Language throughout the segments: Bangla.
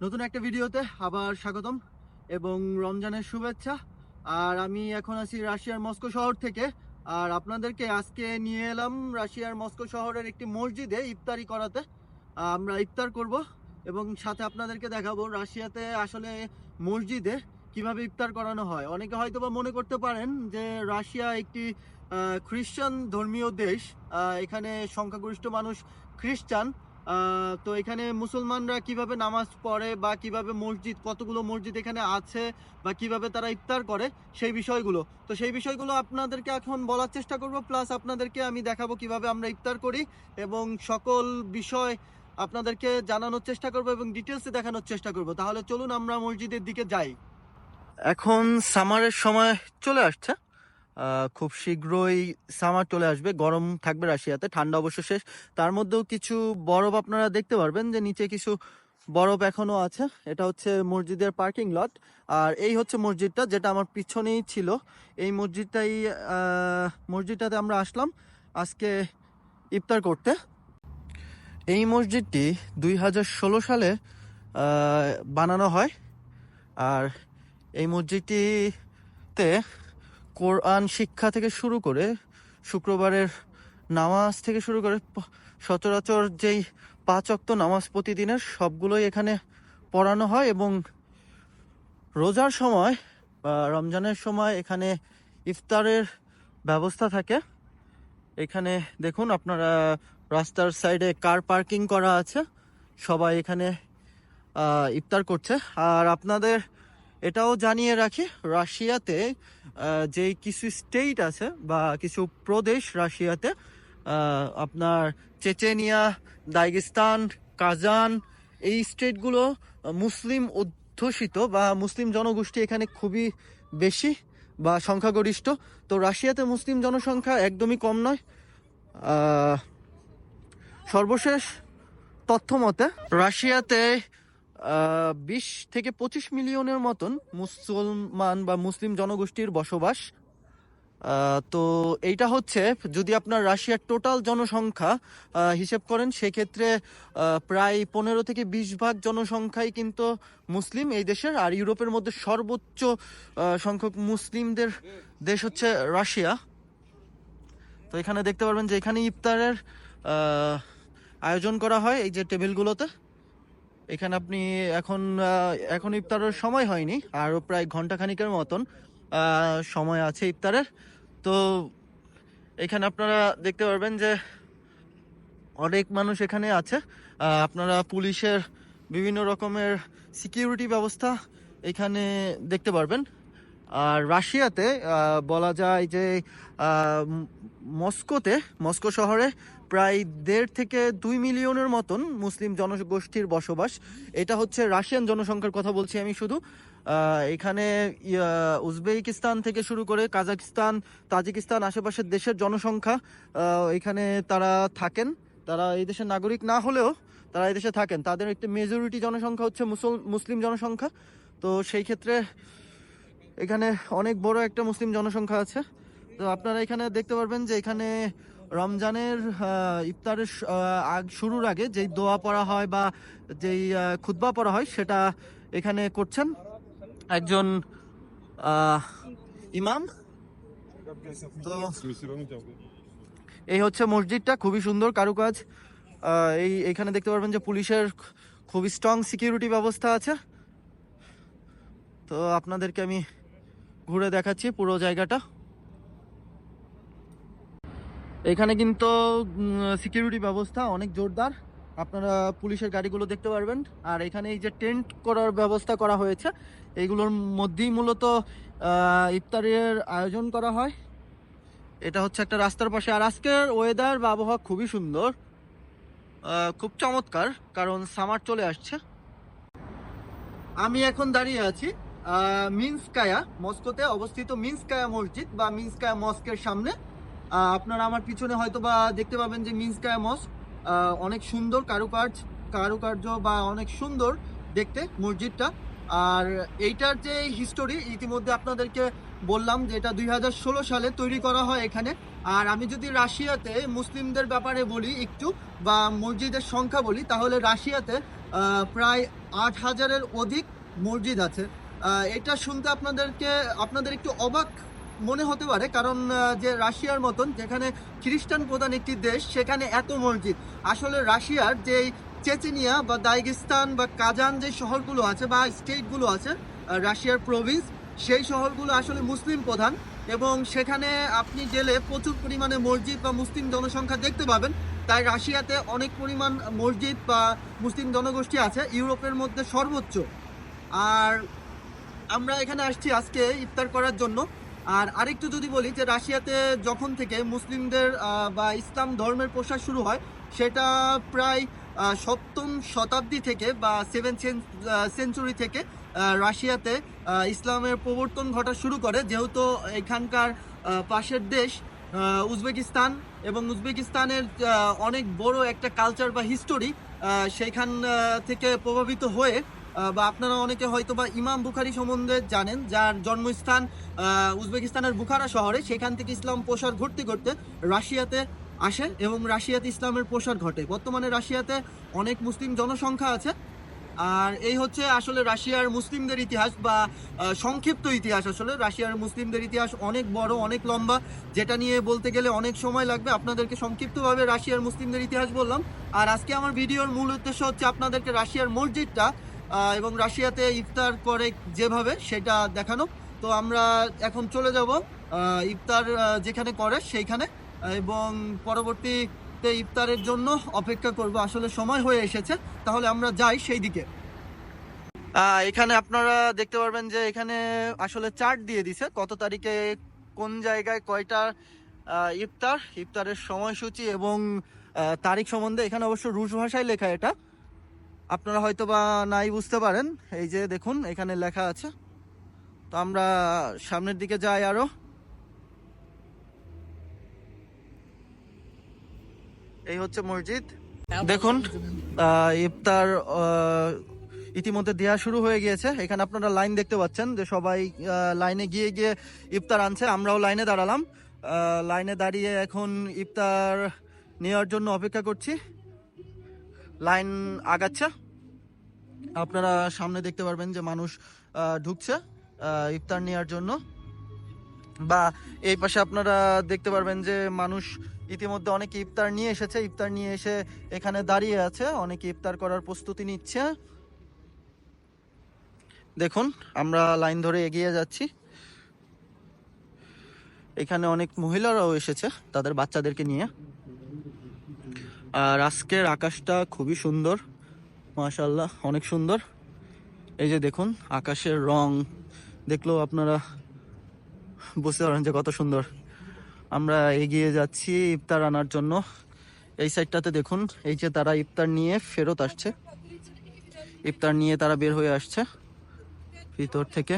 নতুন একটা ভিডিওতে আবার স্বাগতম এবং রমজানের শুভেচ্ছা। আর আমি এখন আছি রাশিয়ার মস্কো শহর থেকে। আর আপনাদেরকে আজকে নিয়ে এলাম রাশিয়ার মস্কো শহরের একটি মসজিদে ইফতারি করাতে। আমরা ইফতার করব এবং সাথে আপনাদেরকে দেখাবো রাশিয়াতে আসলে মসজিদে কীভাবে ইফতার করানো হয়। অনেকে হয়তো বা মনে করতে পারেন যে রাশিয়া একটি খ্রিস্টান ধর্মীয় দেশ। এখানে সংখ্যাগরিষ্ঠ মানুষ খ্রিস্টান। তো এখানে মুসলমানরা কীভাবে নামাজ পড়ে বা কীভাবে মসজিদ, কতগুলো মসজিদ এখানে আছে বা কীভাবে তারা ইফতার করে, সেই বিষয়গুলো। তো সেই বিষয়গুলো আপনাদেরকে এখন বলার চেষ্টা করব, প্লাস আপনাদেরকে আমি দেখাবো কীভাবে আমরা ইফতার করি এবং সকল বিষয় আপনাদেরকে জানানোর চেষ্টা করব এবং ডিটেলসে দেখানোর চেষ্টা করব। তাহলে চলুন আমরা মসজিদের দিকে যাই। এখন সামারের সময় চলে আসছে। খুব শীঘ্রই সামার চলে আসবে। গরম থাকবে রাশিয়াতে, ঠান্ডা অবশ্য শেষ। তার মধ্যেও কিছু বরফ আপনারা দেখতে পারবেন যে নিচে কিছু বরফ এখনও আছে। এটা হচ্ছে মসজিদের পার্কিং লট। আর এই হচ্ছে মসজিদটা যেটা আমার পিছনেই ছিল। এই মসজিদটাই মসজিদটাতে আমরা আসলাম আজকে ইফতার করতে। এই মসজিদটি দুই হাজার ষোলো সালে বানানো হয়। আর এই মসজিদটিতে কোরআন শিক্ষা থেকে শুরু করে শুক্রবারের নামাজ থেকে শুরু করে সচরাচর যেই পাঁচ অক্ত নামাজ প্রতিদিনের সবগুলোই এখানে পড়ানো হয় এবং রোজার সময় বা রমজানের সময় এখানে ইফতারের ব্যবস্থা থাকে। এখানে দেখুন আপনারা রাস্তার সাইডে কার পার্কিং করা আছে। সবাই এখানে ইফতার করছে। আর আপনাদের এটাও জানিয়ে রাখি, রাশিয়াতে যে কিছু স্টেট আছে বা কিছু প্রদেশ রাশিয়াতে আপনার চেচেনিয়া দাইগিস্তান কাজান, এই স্টেটগুলো মুসলিম অধ্যুষিত বা মুসলিম জনগোষ্ঠী এখানে খুবই বেশি বা সংখ্যাগরিষ্ঠ। তো রাশিয়াতে মুসলিম জনসংখ্যা একদমই কম নয়। সর্বশেষ তথ্য মতে রাশিয়াতে বিশ থেকে পঁচিশ মিলিয়নের মতন মুসলমান বা মুসলিম জনগোষ্ঠীর বসবাস। তো এইটা হচ্ছে, যদি আপনার রাশিয়ার টোটাল জনসংখ্যা হিসেব করেন, সেক্ষেত্রে প্রায় পনেরো থেকে বিশ ভাগ জনসংখ্যাই কিন্তু মুসলিম এই দেশের। আর ইউরোপের মধ্যে সর্বোচ্চ সংখ্যক মুসলিমদের দেশ হচ্ছে রাশিয়া। তো এখানে দেখতে পারবেন যে এখানে ইফতারের আয়োজন করা হয় এই যে টেবিলগুলোতে। এখানে আপনি এখন এখন ইফতারের সময় হয়নি, আরও প্রায় ঘণ্টা খানিকের মতন সময় আছে ইফতারের। তো এখানে আপনারা দেখতে পারবেন যে অনেক মানুষ এখানে আছে। আপনারা পুলিশের বিভিন্ন রকমের সিকিউরিটি ব্যবস্থা এখানে দেখতে পারবেন। আর রাশিয়াতে বলা যায় যে মস্কোতে, মস্কো শহরে প্রায় দেড় থেকে দুই মিলিয়নের মতন মুসলিম জনগোষ্ঠীর বসবাস। এটা হচ্ছে রাশিয়ান জনসংখ্যার কথা বলছি আমি শুধু। এখানে উজবেকিস্তান থেকে শুরু করে কাজাকিস্তান তাজিকিস্তান আশেপাশের দেশের জনসংখ্যা এখানে তারা থাকেন। তারা এই দেশের নাগরিক না হলেও তারা এই দেশে থাকেন। তাদের একটি মেজরিটি জনসংখ্যা হচ্ছে মুসল- মুসলিম জনসংখ্যা। তো সেই ক্ষেত্রে এখানে অনেক বড় একটা মুসলিম জনসংখ্যা আছে। তো আপনারা এখানে দেখতে পারবেন যে এখানে রমজানের ইফতারের শুরুর আগে যেই দোয়া পড়া হয় বা যেই খুতবা পড়া হয় সেটা এখানে করছেন একজন ইমাম। এই হচ্ছে মসজিদটা, খুবই সুন্দর কারুকাজ। এই, এখানে দেখতে পারবেন যে পুলিশের খুবই স্ট্রং সিকিউরিটি ব্যবস্থা আছে। তো আপনাদেরকে আমি ঘুরে দেখাচ্ছি পুরো জায়গাটা। এখানে কিন্তু সিকিউরিটি ব্যবস্থা অনেক জোরদার। আপনারা পুলিশের গাড়িগুলো দেখতে পারবেন। আর এখানে এই যে টেন্ট করার ব্যবস্থা করা হয়েছে, এইগুলোর মধ্যেই মূলত ইফতারের আয়োজন করা হয়। এটা হচ্ছে একটা রাস্তার পাশে। আর আজকের ওয়েদার বা আবহাওয়া খুবই সুন্দর। খুব চমৎকার, কারণ সামার চলে আসছে। আমি এখন দাঁড়িয়ে আছি মিন্সকায়া মস্কোতে অবস্থিত মিন্সকায়া মসজিদ বা মিন্সকায়া মস্কের সামনে। আপনারা আমার পিছনে হয়তো বা দেখতে পাবেন যে মিন্সকায়া মস্ক অনেক সুন্দর কারুকার্য কারুকার্য বা অনেক সুন্দর দেখতে মসজিদটা। আর এইটার যে হিস্টোরি ইতিমধ্যে আপনাদেরকে বললাম যে এটা দুই হাজার ষোলো সালে তৈরি করা হয় এখানে। আর আমি যদি রাশিয়াতে মুসলিমদের ব্যাপারে বলি একটু, বা মসজিদের সংখ্যা বলি, তাহলে রাশিয়াতে প্রায় আট হাজারের অধিক মসজিদ আছে। এটা শুনতে আপনাদেরকে, আপনাদের একটু অবাক মনে হতে পারে, কারণ যে রাশিয়ার মতন, যেখানে খ্রিস্টান প্রধান একটি দেশ, সেখানে এত মসজিদ। আসলে রাশিয়ার যেই চেচেনিয়া বা দাইগিস্তান বা কাজান যে শহরগুলো আছে বা স্টেটগুলো আছে রাশিয়ার প্রভিন্স, সেই শহরগুলো আসলে মুসলিম প্রধান। এবং সেখানে আপনি গেলে প্রচুর পরিমাণে মসজিদ বা মুসলিম জনসংখ্যা দেখতে পাবেন। তাই রাশিয়াতে অনেক পরিমাণ মসজিদ বা মুসলিম জনগোষ্ঠী আছে, ইউরোপের মধ্যে সর্বোচ্চ। আর আমরা এখানে আসছি আজকে ইফতার করার জন্য। আর আরেকটু যদি বলি যে রাশিয়াতে যখন থেকে মুসলিমদের বা ইসলাম ধর্মের প্রসার শুরু হয়, সেটা প্রায় সপ্তম শতাব্দী থেকে বা সেভেন সেঞ্চুরি থেকে রাশিয়াতে ইসলামের প্রবর্তন ঘটা শুরু করে। যেহেতু এখানকার পাশের দেশ উজবেকিস্তান এবং উজবেকিস্তানের অনেক বড় একটা কালচার বা হিস্টোরি সেইখান থেকে প্রভাবিত হয়ে বা আপনারা অনেকে হয়তো বা ইমাম বুখারি সম্বন্ধে জানেন, যার জন্মস্থান উজবেকিস্তানের বুখারা শহরে, সেখান থেকে ইসলাম প্রসার ঘটতে ঘটতে রাশিয়াতে আসে এবং রাশিয়াতে ইসলামের প্রসার ঘটে। বর্তমানে রাশিয়াতে অনেক মুসলিম জনসংখ্যা আছে। আর এই হচ্ছে আসলে রাশিয়ার মুসলিমদের ইতিহাস বা সংক্ষিপ্ত ইতিহাস আসলে। রাশিয়ার মুসলিমদের ইতিহাস অনেক বড়, অনেক লম্বা, যেটা নিয়ে বলতে গেলে অনেক সময় লাগবে। আপনাদেরকে সংক্ষিপ্তভাবে রাশিয়ার মুসলিমদের ইতিহাস বললাম। আর আজকে আমার ভিডিওর মূল উদ্দেশ্য হচ্ছে আপনাদেরকে রাশিয়ার মসজিদটা এবং রাশিয়াতে ইফতার করে যেভাবে সেটা দেখানো। তো আমরা এখন চলে যাব ইফতার যেখানে করে সেইখানে। এবং পরবর্তীতে ইফতারের জন্য অপেক্ষা করব, আসলে সময় হয়ে এসেছে। তাহলে আমরা যাই সেই দিকে। এখানে আপনারা দেখতে পারবেন যে এখানে আসলে চার্ট দিয়ে দিছে, কত তারিখে কোন জায়গায় কয়টা ইফতার, ইফতারের সময়সূচি এবং তারিখ সম্বন্ধে। এখানে অবশ্য রুশ ভাষায় লেখা এটা। আপনারা হয়তো বা নাই বুঝতে পারেন। এই যে দেখুন, এখানে লেখা আছে। তো আমরা সামনের দিকে যাই আরও। এই হচ্ছে মসজিদ। দেখুন ইফতার ইতিমধ্যে দেওয়া শুরু হয়ে গিয়েছে। এখানে আপনারা লাইন দেখতে পাচ্ছেন যে সবাই লাইনে গিয়ে গিয়ে ইফতার আনছে। আমরাও লাইনে দাঁড়ালাম। লাইনে দাঁড়িয়ে এখন ইফতার নেওয়ার জন্য অপেক্ষা করছি। লাইন আগাচ্ছে। আপনারা সামনে দেখতে পারবেন যে মানুষ ঢুকছে ইফতার নেওয়ার জন্য। বা এই পাশে আপনারা দেখতে পারবেন যে মানুষ ইতিমধ্যে অনেকে ইফতার নিয়ে এসেছে। ইফতার নিয়ে এসে এখানে দাঁড়িয়ে আছে। অনেকে ইফতার করার প্রস্তুতি নিচ্ছে। দেখুন, আমরা লাইন ধরে এগিয়ে যাচ্ছি। এখানে অনেক মহিলারাও এসেছে তাদের বাচ্চাদেরকে নিয়ে। আর আজকের আকাশটা খুবই সুন্দর মাশাল্লাহ অনেক সুন্দর। এই যে দেখুন, আকাশের রং, দেখলেও আপনারা বুঝতে পারেন যে কত সুন্দর। আমরা এগিয়ে যাচ্ছি ইফতার আনার জন্য। এই সাইডটাতে দেখুন, এই যে তারা ইফতার নিয়ে ফেরত আসছে। ইফতার নিয়ে তারা বের হয়ে আসছে, ভিতর থেকে।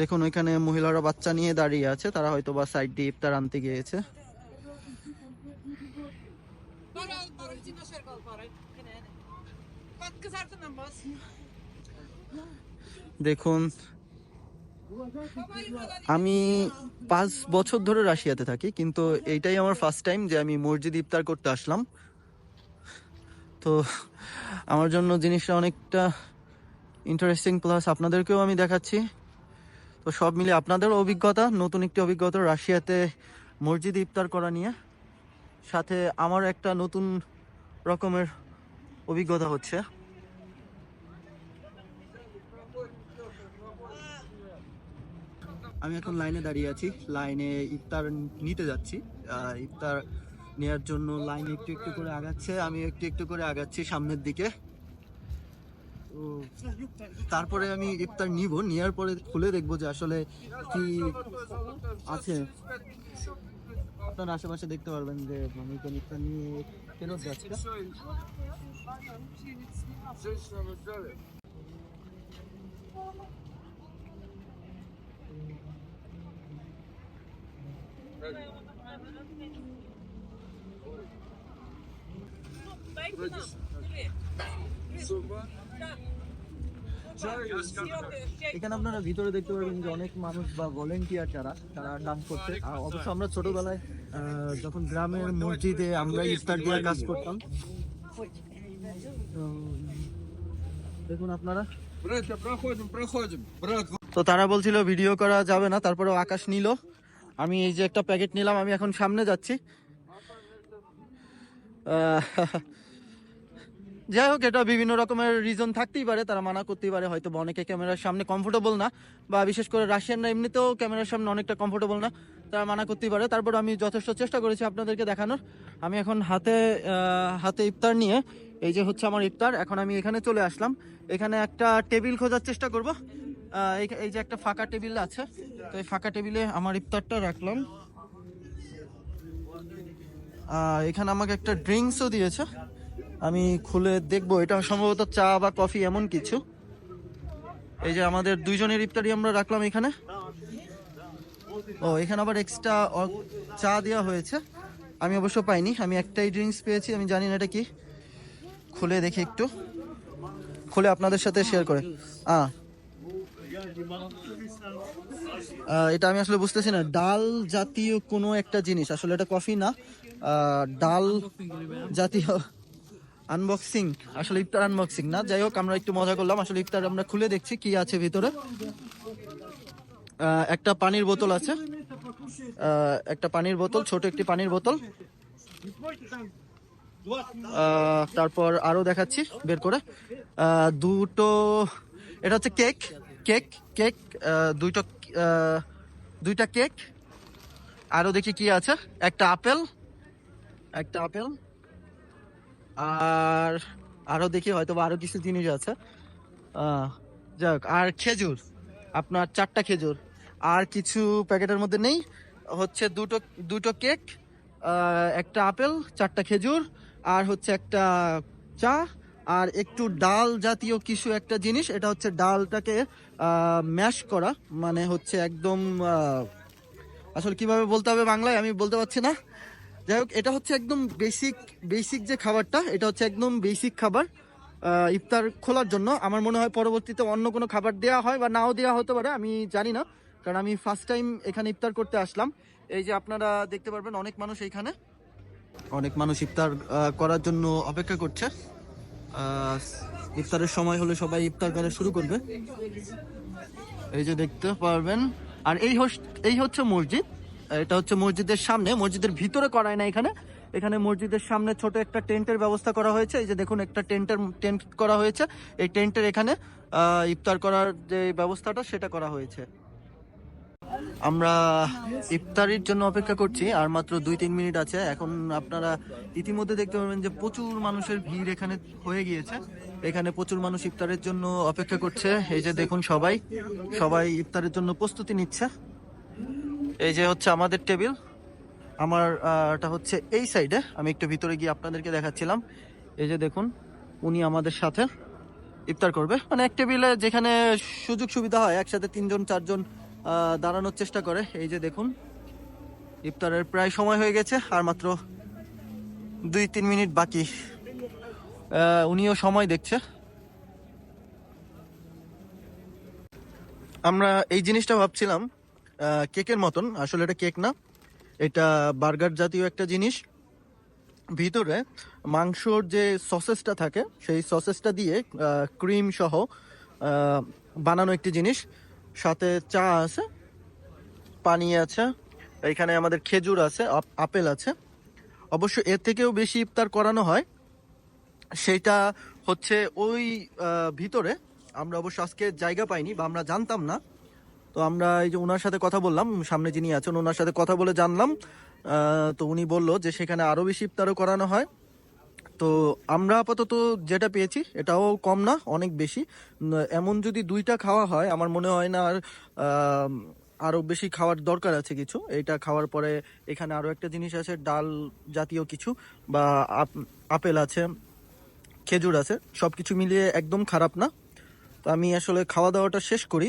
দেখুন, ওইখানে মহিলারা বাচ্চা নিয়ে দাঁড়িয়ে আছে, তারা হয়তো বা সাইড দিয়ে ইফতার আনতে গিয়েছে। দেখুন, আমি পাঁচ বছর ধরে রাশিয়াতে থাকি, কিন্তু এইটাই আমার ফার্স্ট টাইম যে আমি মসজিদ ইফতার করতে আসলাম। তো আমার জন্য জিনিসটা অনেকটা ইন্টারেস্টিং প্লাস আপনাদেরকেও আমি দেখাচ্ছি। তো সব মিলে আপনাদেরও অভিজ্ঞতা, নতুন একটি অভিজ্ঞতা রাশিয়াতে মসজিদ ইফতার করা নিয়ে। সাথে আমার একটা নতুন রকমের অভিজ্ঞতা হচ্ছে। আমি এখন লাইনে দাঁড়িয়ে আছি। লাইনে ইফতার নিতে যাচ্ছি। ইফতার নেওয়ার জন্য লাইন একটু একটু করে আগাচ্ছে। আমি একটু একটু করে আগাচ্ছি সামনের দিকে। তারপরে আমি ইফতার নিব। নেওয়ার পরে খুলে দেখব যে আসলে কি আছে। আপনার আশেপাশে দেখতে পারবেন যে আমি তো ইফতার নিয়ে ফেরত যাচ্ছি এখানে আপনারা ভিতরে দেখতে পাবেন যে অনেক মানুষ বা ভলেন্টিয়ার যারা তারা ডান্স করছে। আর অবশ্য আমরা ছোটবেলায় যখন গ্রামের মসজিদে আমরা ইফতার দিয়ে কাজ করতাম। দেখুন আপনারা। তো তারা বলছিল ভিডিও করা যাবে না। তারপরে আকাশ নিল। আমি এই যে একটা প্যাকেট নিলাম, আমি এখন সামনে যাচ্ছি। যাই হোক, এটা বিভিন্ন রকমের রিজন থাকতেই পারে, তারা মানা করতেই পারে, হয়তো অনেকে ক্যামেরার সামনে কমফোর্টেবল না, বা বিশেষ করে রাশিয়ানরা এমনিতেও ক্যামেরার সামনে অনেকটা কমফোর্টেবল না, তারা মানা করতেই পারে। তারপর আমি যথেষ্ট চেষ্টা করেছি আপনাদেরকে দেখানোর। আমি এখন হাতে হাতে ইফতার নিয়ে, এই যে হচ্ছে আমার ইফতার, এখন আমি এখানে চলে আসলাম। এখানে একটা টেবিল খোঁজার চেষ্টা করব। এই- যে একটা ফাঁকা টেবিল আছে তো এই ফাঁকা টেবিলে আমার ইফতারটা রাখলাম। এখানে আমাকে একটা ড্রিঙ্কসও দিয়েছে। আমি খুলে দেখব এটা সম্ভবত চা বা কফি এমন কিছু। এই যে আমাদের দুইজনের ইফতারি আমরা রাখলাম এখানে। ও এখানে আবার এক্সট্রা চা দেওয়া হয়েছে। আমি অবশ্য পাইনি আমি একটাই ড্রিঙ্কস পেয়েছি আমি জানি না এটা কি। খুলে দেখি একটু। খুলে আপনাদের সাথে শেয়ার করে। আহ, এটা আমি আসলে বুঝতেছি না। ডাল জাতীয় কোনো একটা জিনিস। আসলে এটা কফি না। ডাল জাতীয় আনবক্সিং আসলে ইফতার আনবক্সিং না। যাই হোক, আমরা একটু মজা করলাম। আসলে ইফতার আমরা খুলে দেখছি কি আছে ভিতরে। একটা পানির বোতল আছে। একটা পানির বোতল, ছোট একটি পানির বোতল। তারপর আরও দেখাচ্ছি বের করে। দুটো এটা হচ্ছে কেক। কেক কেক দুইটা দুইটা কেক। আরও দেখি কি আছে। একটা আপেল একটা আপেল। আর আরও দেখি হয়তো বা আরও কিছু জিনিস আছে। যাক, আর খেজুর। আপনার চারটা খেজুর। আর কিছু প্যাকেটের মধ্যে নেই। হচ্ছে দুটো দুটো কেক একটা আপেল, চারটা খেজুর। আর হচ্ছে একটা চা। আর একটু ডাল জাতীয় কিছু একটা জিনিস, এটা হচ্ছে ডালটাকে ম্যাশ করা মানে হচ্ছে একদম আসলে কীভাবে বলতে হবে বাংলায় আমি বলতে পারছি না। যাই হোক, এটা হচ্ছে একদম বেসিক বেসিক যে খাবারটা, এটা হচ্ছে একদম বেসিক খাবার ইফতার খোলার জন্য। আমার মনে হয় পরবর্তীতে অন্য কোনো খাবার দেওয়া হয় বা নাও দেওয়া হতে পারে, আমি জানি না, কারণ আমি ফার্স্ট টাইম এখানে ইফতার করতে আসলাম। এই যে আপনারা দেখতে পারবেন, অনেক মানুষ এইখানে। অনেক মানুষ ইফতার করার জন্য অপেক্ষা করছে। ইফতারের সময় হলে সবাই ইফতার করা শুরু করবে। এই যে দেখতে পারবেন। আর এই এই হচ্ছে মসজিদ। এটা হচ্ছে মসজিদের সামনে। মসজিদের ভিতরে করায় না এখানে। এখানে মসজিদের সামনে ছোট একটা টেন্টের ব্যবস্থা করা হয়েছে। এই যে দেখুন, একটা টেন্টের টেন্ট করা হয়েছে। এই টেন্টের এখানে ইফতার করার যে ব্যবস্থাটা, সেটা করা হয়েছে। আমরা ইফতারির জন্য অপেক্ষা করছি আর মাত্র দুই তিন মিনিট আছে। এখন আপনারা ইতিমধ্যে দেখতে পাবেন যে প্রচুর মানুষের ভিড় এখানে হয়ে গিয়েছে। এখানে প্রচুর মানুষ ইফতারের জন্য অপেক্ষা করছে। এই যে দেখুন সবাই সবাই ইফতারের জন্য প্রস্তুতি নিচ্ছে। এই যে হচ্ছে আমাদের টেবিল। আমার আহ, হচ্ছে এই সাইডে। আমি একটু ভিতরে গিয়ে আপনাদেরকে দেখাচ্ছিলাম। এই যে দেখুন উনি আমাদের সাথে ইফতার করবে। মানে এক টেবিলে যেখানে সুযোগ সুবিধা হয় একসাথে তিনজন চারজন দাঁড়ানোর চেষ্টা করে। এই যে দেখুন, ইফতারের প্রায় সময় হয়ে গেছে, আর মাত্র দুই তিন মিনিট বাকি। উনিও সময় দেখছে। আমরা এই জিনিসটা ভাবছিলাম কেকের মতন। আসলে এটা কেক না, এটা বার্গার জাতীয় একটা জিনিস। ভিতরে মাংসর যে সসেসটা থাকে, সেই সসেসটা দিয়ে ক্রিম সহ বানানো একটি জিনিস। সাথে চা আছে, পানি আছে, এখানে আমাদের খেজুর আছে, আপ- আপেল আছে। অবশ্য এর থেকেও বেশি ইফতার করানো হয়। সেটা হচ্ছে ওই ভিতরে। আমরা অবশ্য আজকে জায়গা পাইনি বা আমরা জানতাম না। তো আমরা এই যে ওনার সাথে কথা বললাম, সামনে যিনি আছেন ওনার সাথে কথা বলে জানলাম। তো উনি বলল যে সেখানে আরও বেশি ইফতারও করানো হয়। তো আমরা আপাতত যেটা পেয়েছি এটাও কম না অনেক বেশি। এমন যদি দুইটা খাওয়া হয় আমার মনে হয় না আর আম, আরও বেশি খাওয়ার দরকার আছে কিছু। এটা খাওয়ার পরে এখানে আরও একটা জিনিস আছে ডাল জাতীয় কিছু বা আপ- আপেল আছে খেজুর আছে সবকিছু মিলিয়ে একদম খারাপ না। তো আমি আসলে খাওয়া দাওয়াটা শেষ করি।